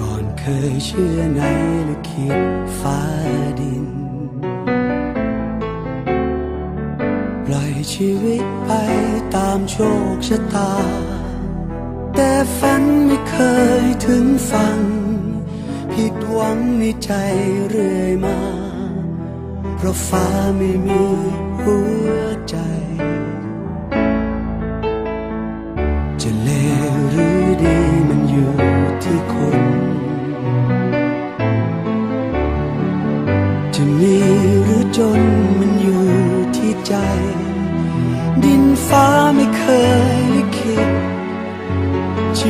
ก่อนเคยเชื่อในลิขิตฟ้าดิน ปล่อยชีวิตไปตามโชคชะตา แต่ฝันไม่เคยถึงฟังผิดหวังในใจเรื่อยมา เพราะฟ้าไม่มีหัวใจ จะเลวหรือดีมันอยู่ที่คน จะมีหรือจนมันอยู่ที่ใจ ดินฟ้าไม่เคยลิขิต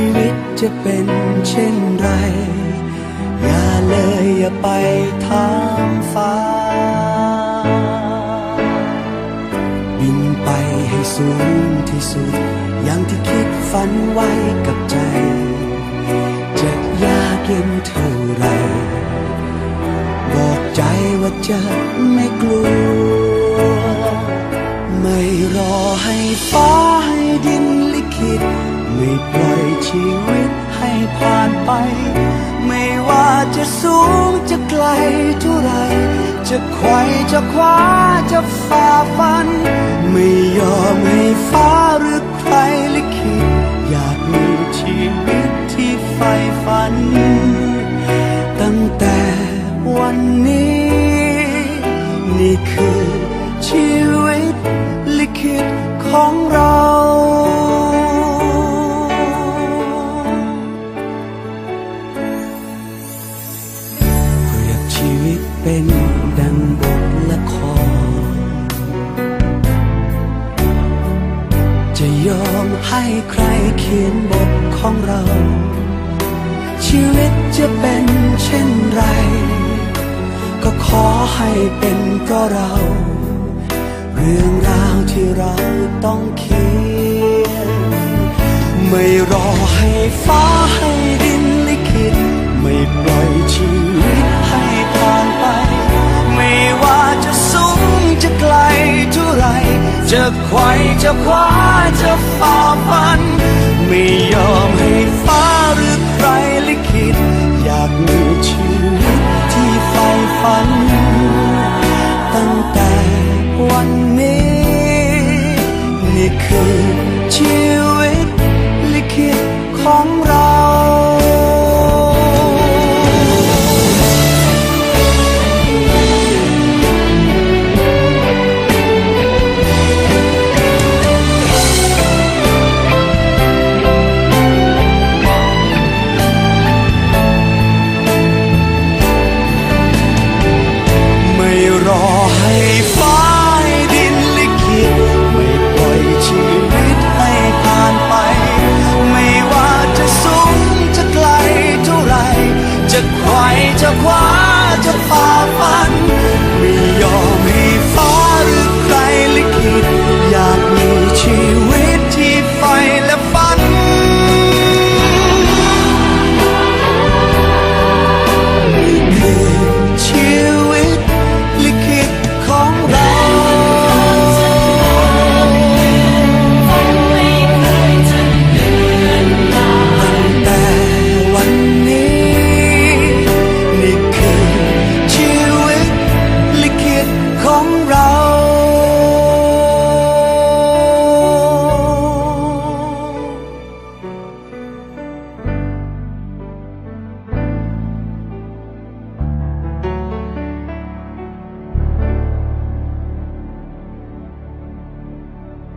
ชีวิตจะเป็นเช่นไร อย่าเลยอย่าไปถามฟ้า บินไปให้สูงที่สุด อย่างที่คิดฝันไว้กับใจ จะยากเย็นเท่าไร บอกใจว่าจะไม่กลัว จะสูงจะไกลเท่าไร จะไขว่จะคว้าจะฝ่าฟัน ไม่ยอมให้ฟ้าหรือใครลิขิตอยากมีชีวิตที่ใฝ่ฝัน ตั้งแต่วันนี้ นี่คือชีวิตลิขิตของเรา เป็นดังบทละคร จะยอมให้ใครเขียนบทของเรา ชีวิตจะเป็นเช่นไร ก็ขอให้เป็นเพราะเรา เรื่องราวที่เราต้องเขียน ไม่รอให้ฟ้าให้ จะไขว่จะคว้าจะฝ่าฟัน ไม่ยอมให้ฟา